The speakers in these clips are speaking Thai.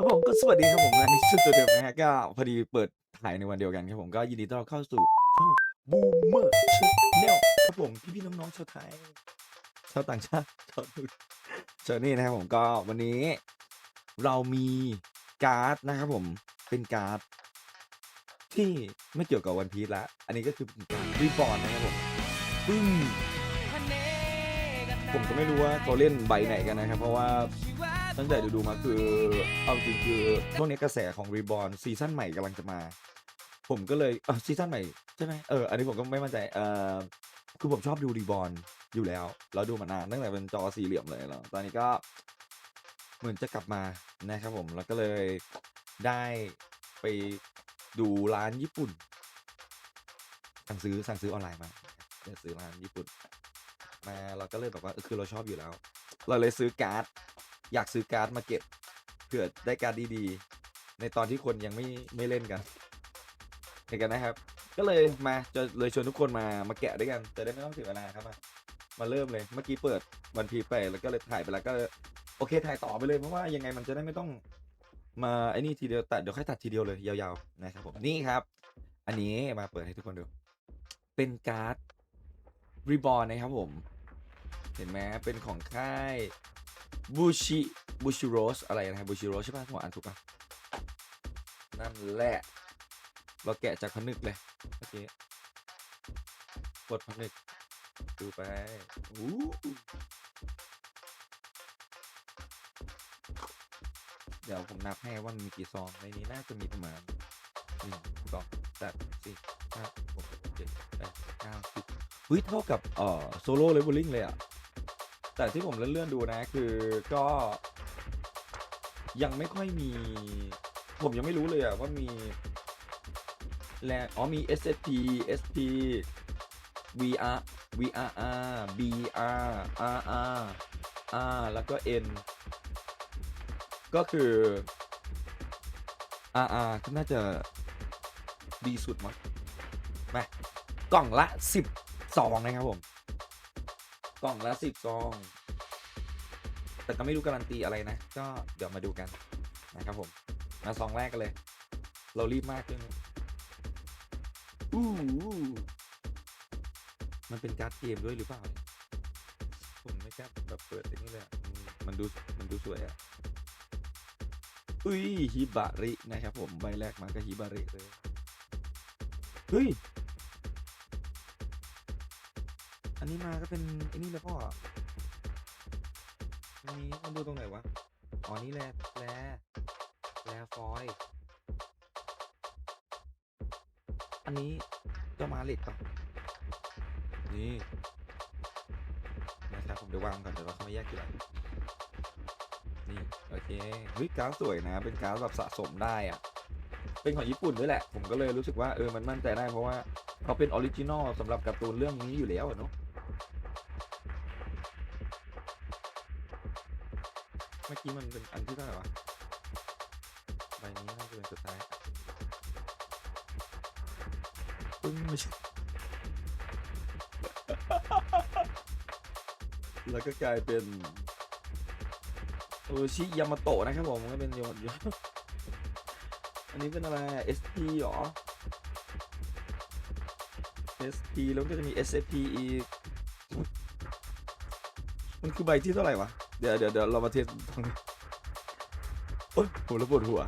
ครับผมก็สวัสดีครับผมอันนี้ชื่อตัวเดิมนะฮะก็พอดีเปิดถ่ายในวันเดียวกันครับผมก็ยินดีต้อนรับเข้าสู่ช่องบูมเมอร์ชแนลครับผมพี่ๆน้องๆชาวไทยชาวต่างชาติชาวนู่นชาวนี่นะครับผมก็วันนี้เรามีการ์ดนะครับผมเป็นการ์ดที่ไม่เกี่ยวกับวันพีซละ อันนี้ก็คือเป็นการรีบอร์นนะครับผมปึ้งผมก็ไม่รู้ว่าเขาเล่นใบไหนกันนะครับ เพราะว่า ตั้งแต่ดูดูมาคือ เอาจริงคือช่วงนี้กระแสของรีบอ r ซีซั่นใหม่กำลังจะมา ผมก็เลยเออซีซั่นใหม่ใช่ไหมเอออันนี้ผมก็ไม่มั่นใจเออคือผมชอบดูรีบอ r อยู่แล้วแล้วดูมานานตั้งแต่เป็นจอสี่เหลี่ยมเลยแล้วตอนนี้ก็เหมือนจะกลับมานะครับผมแล้วก็เลยได้ไปดูร้านญี่ปุ่น สั่งซื้อสั่งซื้อออนไลน์มาสั่งซื้อร้านญี่ปุ่น มาเราก็เลยแบบว่าเออคือเราชอบอยู่แล้ว เราเลยซื้อการ์ด อยากซื้อการ์ดมาเก็บเผื่อได้การ์ดดีๆ ในตอนที่คนยังไม่ไม่เล่นกันเห็นกันนะครับ ก็เลยมาจะเลยชวนทุกคนมามาแกะด้วยกันจะได้ไม่ต้องเสียเวลาครับมามาเริ่มเลยเมื่อกี้เปิดวันพีไปแล้วก็เลยถ่ายไปแล้วก็โอเคถ่ายต่อไปเลยเพราะว่ายังไงมันจะได้ไม่ต้องมาไอ้นี่ทีเดียวตัดเดี๋ยวค่อยตัดทีเดียวเลยยาวๆนะครับผมนี่ครับ อันนี้มาเปิดให้ทุกคนดู เป็นการ์ดรีบอ r นะครับผม เห็นไหมเป็นของค่าย บูชิบูชิโรสอะไรนะบูชิโรสใช่ป่ะผมอ่านถูกป่ะนั่นแหละเราแกะจากผนึกเลยโอเคกดผนึกดูไปอู้เดี๋ยวผมนับให้ว่ามันมีกี่ซองในนี้น่าจะมีประมาณหนึ่งสองสามสี่ห้าหกเจ็ดแปดเก้าสิบเฮ้ยเท่ากับเอ่อโซโล่เลเวลลิ่งเลยอะ แต่ที่ผมเลื่อนๆดูนะ คือก็ยังไม่ค่อยมี ผมยังไม่รู้เลยอะว่ามีแลอ๋อมี SSP SP VR VRR BR RR R แล้วก็ N ก็คือ RR ก็น่าจะดีสุดมั้งมากล่องละ10ซองนะครับผม กล่องละสิบซอง แต่ก็ไม่รู้การันตีอะไรนะ ก็เดี๋ยวมาดูกันนะครับผม มาซองแรกกันเลย เรารีบมากเลยนะอู้หูมันเป็นการ์ดเกมด้วยหรือเปล่าเนี่ยผมไม่กล้าแบบเปิดอย่างนี้เลยอะอืมมันดูมันดูสวยอะอุ้ยฮิบารินะครับผมใบแรกมาก็ฮิบาริเลย เฮ้ย นนี้มาก็เป็นไอ้นี่เลยพ่ออันนี้มันดูตรงไหนวะ อ๋อ นี่แลแลแลฟอยล์อันนี้เจะมาเล็ดปะนี่นะครับผมเดี๋ยววางก่อนเดี๋ยวเราเข้ามาแยกทีหลังนี่ โอเคเฮ้ยการ์ดสวยนะ เป็นการ์ดแบบสะสมได้อะเป็นของญี่ปุ่นด้วยแหละ ผมก็เลยรู้สึกว่าเออมันมั่นใจได้เพราะว่าเขาเป็นออริจินอลสำหรับการ์ตูนเรื่องนี้อยู่แล้วเนาะ มื่อกี้มันเป็นอันที่เท่าไหร่วะใบนี้น่าจะเป็นสุดท้ายปึ้งไม่ใช่แล้วก็กลายเป็นโอชิยามาโตะนะครับผมก็เป็นยอดยอดอันนี้เป็นอะไร SP หรอ SP แล้วก็จะมี SFP อีก มันคือใบที่เท่าไหร่วะ เดี๋ยวเดี๋ยวเดี๋ยวเรามาเทสตรงนี้โอ๊ยผมระปวดหัว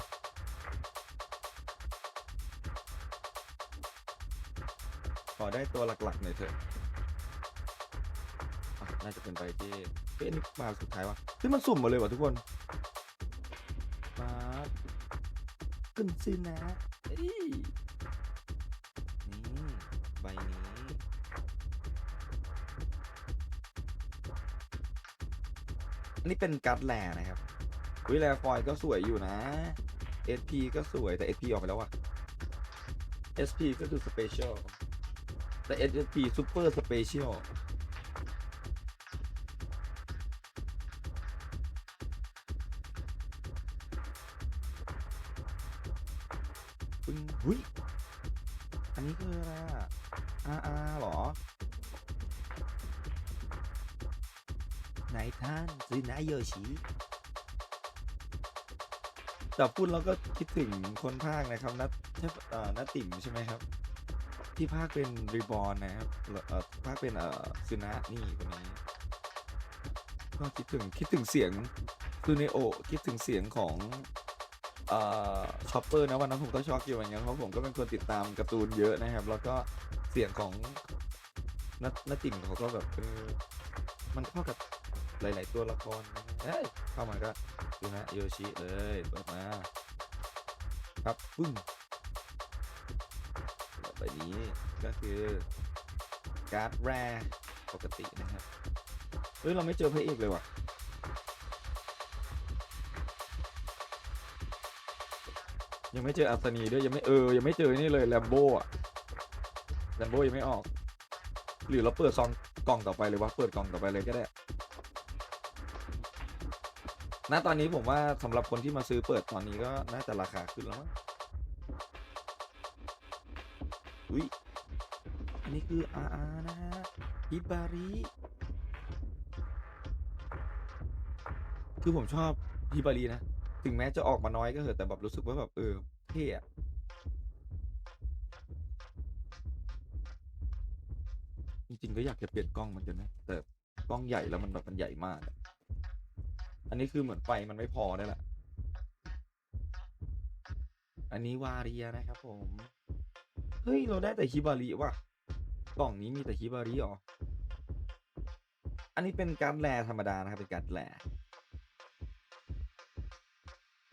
ขอได้ตัวหลักๆหน่อยเถอะอะน่าจะเป็นใบที่เฮ้ยอันมาสุดท้ายวะเฮ้ยมันสุ่มมาเลยวะทุกคนมาขึ้นซินะเฮ้ย อันนี้เป็นการ์ดแลนะครับวิแลฟอยก็สวยอยู่นะ SP ก็สวยแต่ SP ออกไปแล้วอะ SP ก็คือ Special แต่ SP Super Special ปึ้งหุยอันนี้คืออะไรอะ RR เหรอ นายท่านซื้อนายโยชิแต่พูดแล้วก็คิดถึงคนภาคนะครับนัดนัดติ่มใช่ไหมครับ ที่ภาคเป็นรีบอ n นะครับภาคเป็นเอ่อซึนะนี่คนนี้ก็คิดถึงคิดถึงเสียงคือในโอคิดถึงเสียงของเอ่อชอปเปอร์นะวันนั้นผมก็ช็อกอยู่เหมือนกันเพราะผมก็เป็นคนติดตามการ์ตูนเยอะนะครับ แล้วก็เสียงของนัดนัดติ่มเขาก็แบบเออ มันเข้ากับหลาย ๆ ตัวละครเอ้ยเข้ามาก็ดูนะโยชิเลยเปิดมาครับปึ้งต่อไปนี้ก็คือการ์ดแรปกตินะครับเฮ้ยเราไม่เจอพระเอกเลยว่ะยังไม่เจออัศนีด้วยยังไม่เออยังไม่เจอนี่เลยแลมโบ้อะแลมโบ้ยังไม่ออก หรือเราเปิดซอง กล่องต่อไปเลยวะเปิดกล่องต่อไปเลยก็ได้ณตอนนี้ผมว่าสำหรับคนที่มาซื้อเปิดตอนนี้ก็น่าจะราคาขึ้นแล้วมั้งอุ้ยอันนี้คือ RR นะฮะฮิบาริคือผมชอบฮิบารินะ ถึงแม้จะออกมาน้อยก็เถอะแต่แบบรู้สึกว่าแบบเออเท่อะ อยากจะเปลี่ยนกล้องเหมือนกันนะแต่กล้องใหญ่แล้วมันแบบมันใหญ่มาก อันนี้คือเหมือนไฟมันไม่พอได้แหละอันนี้วาเรียนะครับผม เฮ้ย เราได้แต่ฮิบาริว่ะ กล่องนี้มีแต่ฮิบาริเหรออันนี้เป็นการแรธรรมดานะครับ เป็นการแร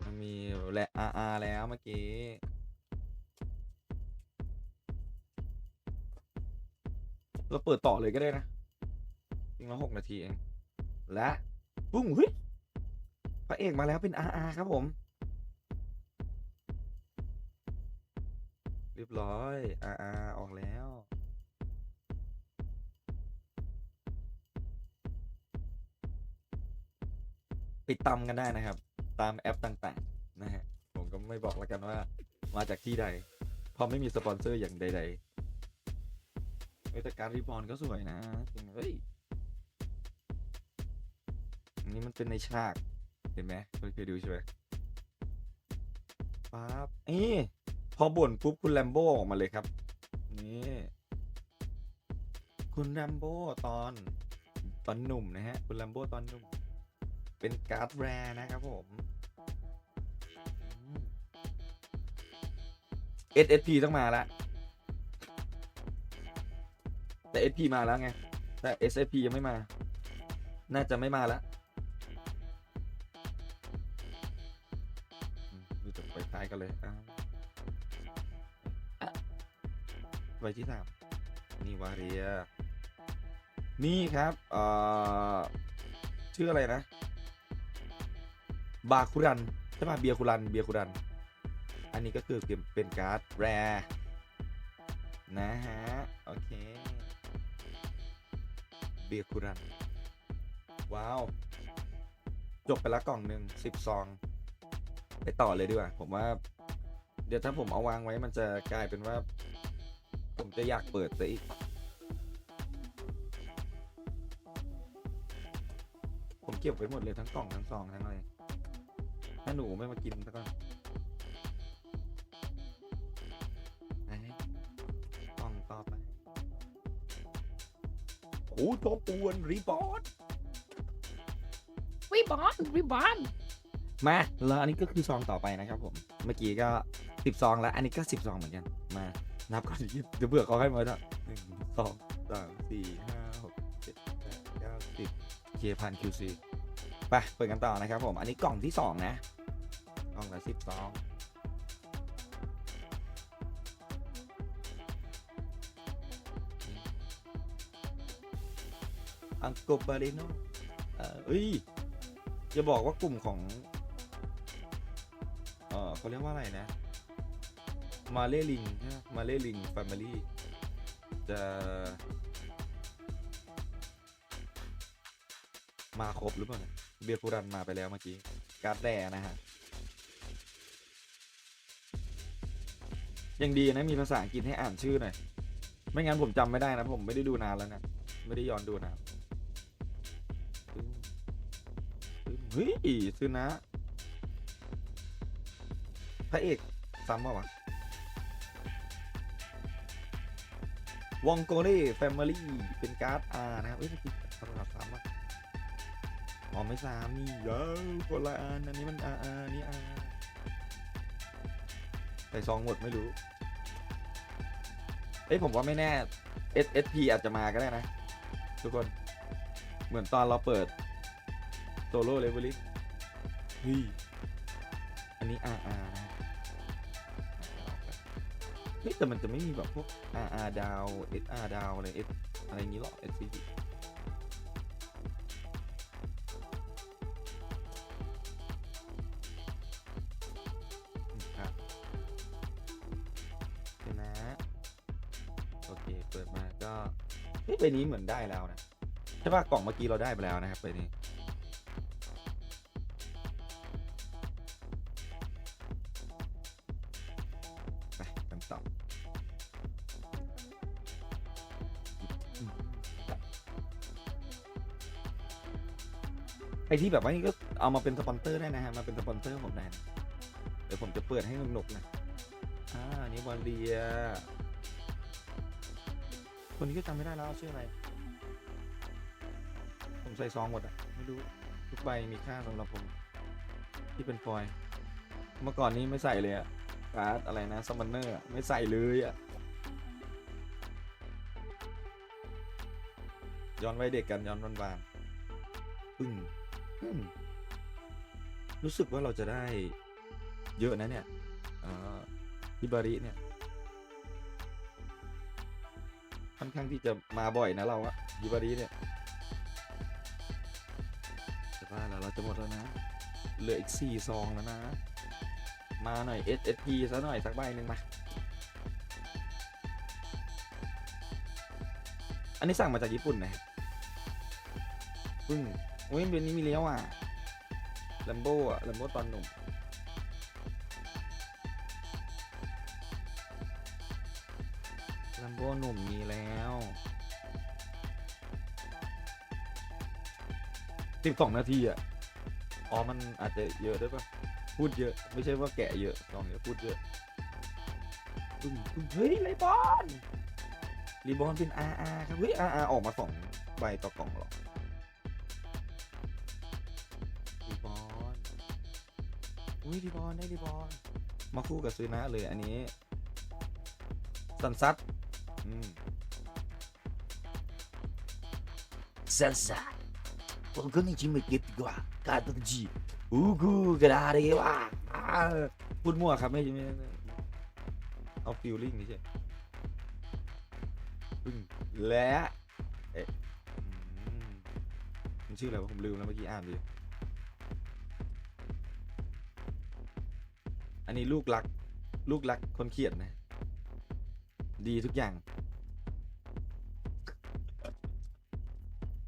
มันมีแรอาอาแล้วเมื่อกี้ เราเปิดต่อเลยก็ได้นะจริงแล้วหกนาทีเอง และปุ้งเฮ้ยพระเอกมาแล้วเป็นอาอาครับผม เรียบร้อยอาอาออกแล้วไปตำกันได้นะครับ ตามแอปต่างๆนะฮะผมก็ไม่บอกแล้วกันว่ามาจากที่ใดเพราะไม่มีสปอนเซอร์อย่างใด ๆ เฮ้ยแต่การรีบอลก็สวยนะจริงเฮ้ยอันนี้มันเป็นในฉากเห็นไหมเคยเคยดูใช่ไหมปั๊บเอ้พอบ่นปุ๊บคุณแลมโบ้ออกมาเลยครับ นี่คุณแลมโบ้ตอนตอนหนุ่มนะฮะ คุณแลมโบ้ตอนหนุ่ม เป็นการ์ดแรนะครับผมอืม SSP ต้องมาละ แต่ SP มาแล้วไง แต่ SSP ยังไม่มา น่าจะไม่มาแล้วดูจากไปท้ายกันเลยอ่าอะใบที่สามนี่วาเรีย นี่ครับเอ่อชื่ออะไรนะ บาคุรันใช่ป่ะเบียคุรัน เบียคุรัน อันนี้ก็คือเป็นการ์ดแรร์นะฮะ โอเค เบียร์คุรัน ว้าว จบไปแล้วกล่องหนึ่งสิบซอง ไปต่อเลยดีกว่า ผมว่า เดี๋ยวถ้าผมเอาวางไว้มันจะกลายเป็นว่า ผมจะอยากเปิดซะอีก ผมเก็บไว้หมดเลยทั้งกล่องทั้งซองทั้งอะไร ถ้าหนูไม่มากินซะก่อน โอ้โจปวนรีบอร์ดวิบอนวิบอนมาแล้วอันนี้ก็คือซองต่อไปนะครับผม เมื่อกี้ก็สิบซองแล้ว อันนี้ก็สิบซองเหมือนกัน มานับก่อนดิเดี๋ยวเบื่อเขาให้มาแล้วหนึ่งสองสามสี่ห้าหกเจ็ดแปดเก้าสิบเคพันคิวซีไปเปิดกันต่อนะครับผม อันนี้กล่องที่สองนะกล่องละสิบซอง อังโกบาเรโนเอ้ยจะบอกว่ากลุ่มของ เออเขาเรียกว่าอะไรนะ มาเลลิงใช่ไหมมาเลลิงแฟมิลี่จะมาครบหรือเปล่าเบียร์ฟูรันมาไปแล้วเมื่อกี้ การ์ดแร่นะฮะ ยังดีนะมีภาษาอังกฤษให้อ่านชื่อหน่อย ไม่งั้นผมจำไม่ได้นะ ผมไม่ได้ดูนานแล้วนะ ไม่ได้ย้อนดูนาน เฮ้ยซื้อนะ พระเอกซ้ำป่าวะวองโกเล่แฟมิลี่เป็นการ์ดอานะครับ เอ้ยมันคือสำหรับซ้ำอะอ๋อไม่ซ้ำนี่เยอะคนละอันอันนี้มันอาอานี่อาใส่ซองหมดไม่รู้ เอ้ยผมว่าไม่แน่ S S P อาจจะมาก็ได้นะ ทุกคน เหมือนตอนเราเปิด โซโล่เลเวลลิ่งเฮ้ยอันนี้ R R นะเฮ้ยแต่มันจะไม่มีแบบพวก R R ดาว S R ดาวอะไร S อะไรอย่างนี้หรอ S C ครับเดี๋ยวนะโอเค เปิดมาก็เฮ้ยใบนี้เหมือนได้แล้วนะ ใช่ป่ะกล่องเมื่อกี้เราได้ไปแล้วนะครับใบนี้ ไอที่แบบว่านี่ก็เอามาเป็นสปอนเซอร์ได้นะฮะมาเป็นสปอนเซอร์ผมได้นะเดี๋ยวผมจะเปิดให้หนุกๆนะอ่าอันนี่บอลเลียคนนี้ก็จำไม่ได้แล้วชื่ออะไร ผมใส่ซองหมดอะไม่รู้ทุกใบมีค่าสำหรับผม ที่เป็นฟอยล์เมื่อก่อนนี้ไม่ใส่เลยอะการ์ดอะไรนะซัมมอนเนอร์ไม่ใส่เลยอะย้อนไว้เด็กกันย้อนวันวานๆอึ้งอืม รู้สึกว่าเราจะได้เยอะนะเนี่ยฮิบาริเนี่ย ค่อนข้างที่จะมาบ่อยนะเราอะฮิบาริเนี่ยแต่ว่าแล้วเราจะหมดแล้วนะ เหลืออีกสี่ซองแล้วนะ มาหน่อย SSP ซะหน่อยสักใบหนึ่งมา อันนี้สั่งมาจากญี่ปุ่นนะ ปึ้ง โอ้ยเดือนนี้มีเลี้ยวอะลัมโบ้อะลัมโบ้ตอนหนุ่มลัมโบ้หนุ่มมีแล้วสิบสองนาทีอะ อ๋อ มันอาจจะเยอะด้วยปะพูดเยอะ ไม่ใช่ว่าแกะเยอะลองเยอะพูดเยอะปึ้งปึ้งเฮ้ยไรบอลรีบอลเป็น RR ครับ เฮ้ย RR ออกมาสองใบต่อกล่องหรอ อุ้ยรีบอลได้รีบอลมาคู่กับซื้อนะเลยอันนี้ สันซัดอืม Senza, qualcuno ci mette qua, cazzo di Ugu, grare qua. พูดมั่วครับไม่ไม่ไม่เอาฟิลลิ่งนี่ใช่อืมและเอ๊ะอืมมันชื่ออะไรวะผมลืมแล้วเมื่อกี้อ่านดิ อันนี้ลูกรัก ลูกรักคนเขียนนะ ดีทุกอย่าง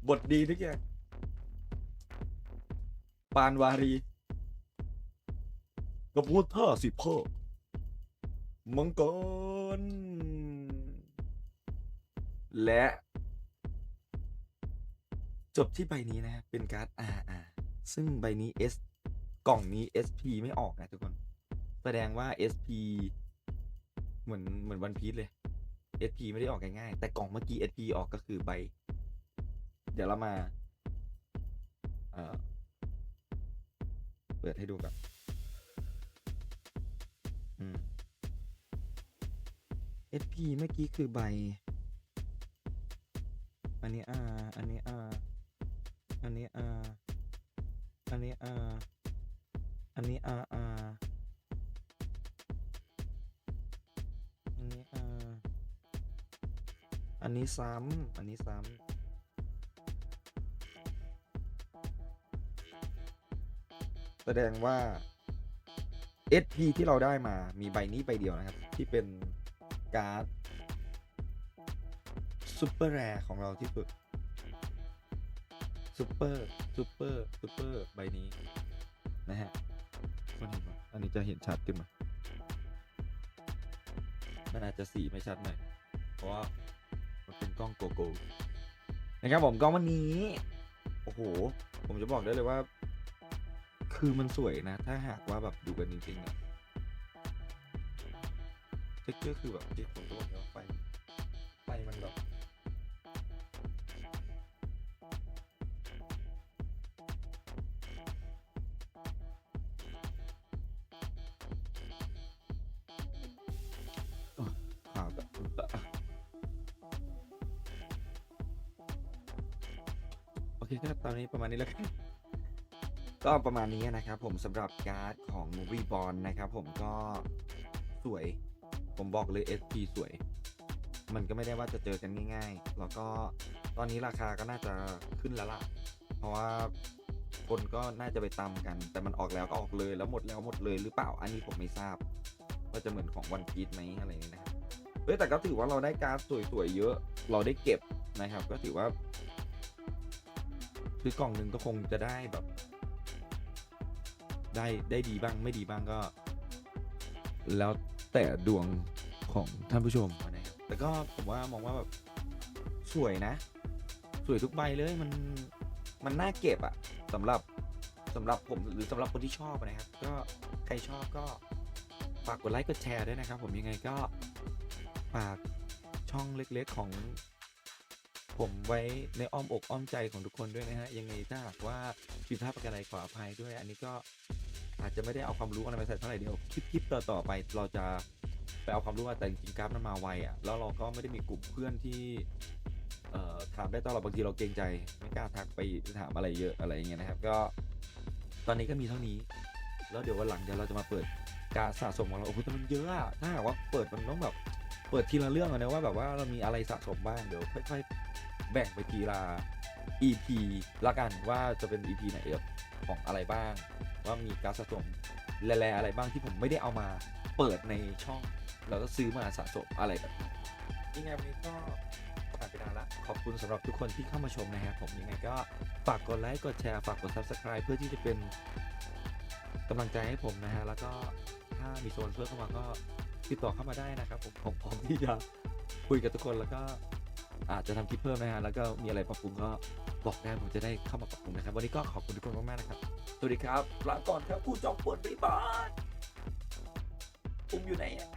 บทดีทุกอย่าง ปานวารีกับพูดท่าสิพ่อมังกร และ จบที่ใบนี้นะ เป็นการ์ด RR ซึ่งใบนี้ S กล่องนี้ SP ไม่ออกนะทุกคน แสดงว่า SP เหมือนเหมือนวันพีชเลย SP ไม่ได้ออกง่ายๆแต่กล่องเมื่อกี้ SP ออกก็คือใบ เดี๋ยวเรามา เอ่อ เปิดให้ดูก่อนอืม SP เมื่อกี้คือใบ อันนี้ R อันนี้ R อันนี้ R อันนี้ R อันนี้ RR อั อันนี้ซ้ำ อันนี้ซ้ำ แสดงว่า SP ที่เราได้มามีใบนี้ใบเดียวนะครับ ที่เป็นการ์ดซูเปอร์แรร์ของเราที่สุดซูเปอร์ซูเปอร์ซูเปอร์ใบนี้ นะฮะคนเห็นปะอันนี้จะเห็นชัดขึ้นมามันอาจจะสีไม่ชัดหน่อยเพราะว่ามันเป็น โกนะครับผมก็วันนี้ โอ้โห ผมจะบอกได้เลยว่า คือมันสวยนะ ถ้าหากว่าแบบดูกันจริงๆอะเท็กเจอร์คือแบบที่ผมบอก ตอนนี้ประมาณนี้แล้วกันก็ประมาณนี้นะครับผมสำหรับการ์ดของ Movie b o n นะครับผมก็สวย ผมบอกเลย SP สวย มันก็ไม่ได้ว่าจะเจอกันง่าย ๆ แล้วก็ตอนนี้ราคาก็น่าจะขึ้นแล้วล่ะ เพราะว่าคนก็น่าจะไปตามกัน แต่มันออกแล้วก็ออกเลยแล้วหมดแล้วหมดเลยหรือเปล่าอันนี้ผมไม่ทราบ ว่าจะเหมือนของวันพีชไหมอะไรนี้นะครับเฮ้ยแต่ก็ถือว่าเราได้การ์ดสวยๆเยอะ เราได้เก็บนะครับ ก็ถือว่า ซื้อกล่องหนึ่งก็คงจะได้แบบ ได้ได้ดีบ้างไม่ดีบ้างก็ แล้วแต่ดวงของท่านผู้ชมนะครับแต่ก็ผมว่ามองว่าแบบสวยนะ สวยทุกใบเลยมันมันน่าเก็บอะสำหรับสำหรับผมหรือสำหรับคนที่ชอบอะนะครับ ก็ใครชอบก็ฝากกดไลค์กดแชร์ด้วยนะครับ ผมยังไงก็ฝากช่องเล็กๆของ ผมไว้ในอ้อมอกอ้อมใจของทุกคนด้วยนะฮะ ยังไงถ้าหากว่าผิดพลาดประการใดขออภัยด้วย อันนี้ก็อาจจะไม่ได้เอาความรู้อะไรมาใส่เท่าไหร่เดียวคลิปคลิปต่อต่อๆไป เราจะไปเอาความรู้มาแต่จริงๆกราฟมันมาไวอะแล้วเราก็ไม่ได้มีกลุ่มเพื่อนที่เอ่อถามได้ตลอดบางทีเราเกรงใจไม่กล้าทักไปถามอะไรเยอะอะไรอย่างเงี้ยนะครับ ก็ตอนนี้ก็มีเท่านี้ แล้วเดี๋ยววันหลังเดี๋ยวเราจะมาเปิดการสะสมของเราโอ้โหแต่มันเยอะอะถ้าหากว่าเปิดมันต้องแบบ เปิดทีละเรื่องอะนะว่าแบบว่าเรามีอะไรสะสมบ้างเดี๋ยวค่อยๆแบ่งไปทีละ EP ละกันว่าจะเป็น EP ไหนแบบของอะไรบ้าง ว่ามีการสะสมแร่ๆอะไรบ้างที่ผมไม่ได้เอามาเปิดในช่อง แล้วก็ซื้อมาสะสมอะไรแบบนี้ยังไงวันนี้ก็ผ่านไปนานละขอบคุณสำหรับทุกคนที่เข้ามาชมนะครับผมยังไงก็ฝากกดไลค์กดแชร์ฝากกด Subscribe เพื่อที่จะเป็นกำลังใจให้ผมนะฮะแล้วก็ถ้ามีโซนเพิ่มเข้ามาก็ ติดต่อเข้ามาได้นะครับผมผมพร้อมที่จะคุยกับทุกคนแล้วก็อาจจะทำคลิปเพิ่มนะฮะแล้วก็มีอะไรปรับปรุงก็บอกได้ผมจะได้เข้ามาปรับปรุงนะครับ วันนี้ก็ขอบคุณทุกคนมากๆนะครับสวัสดีครับลาก่อนครับผู้จองปวดบริบาลอุ้มอยู่ไหนอะ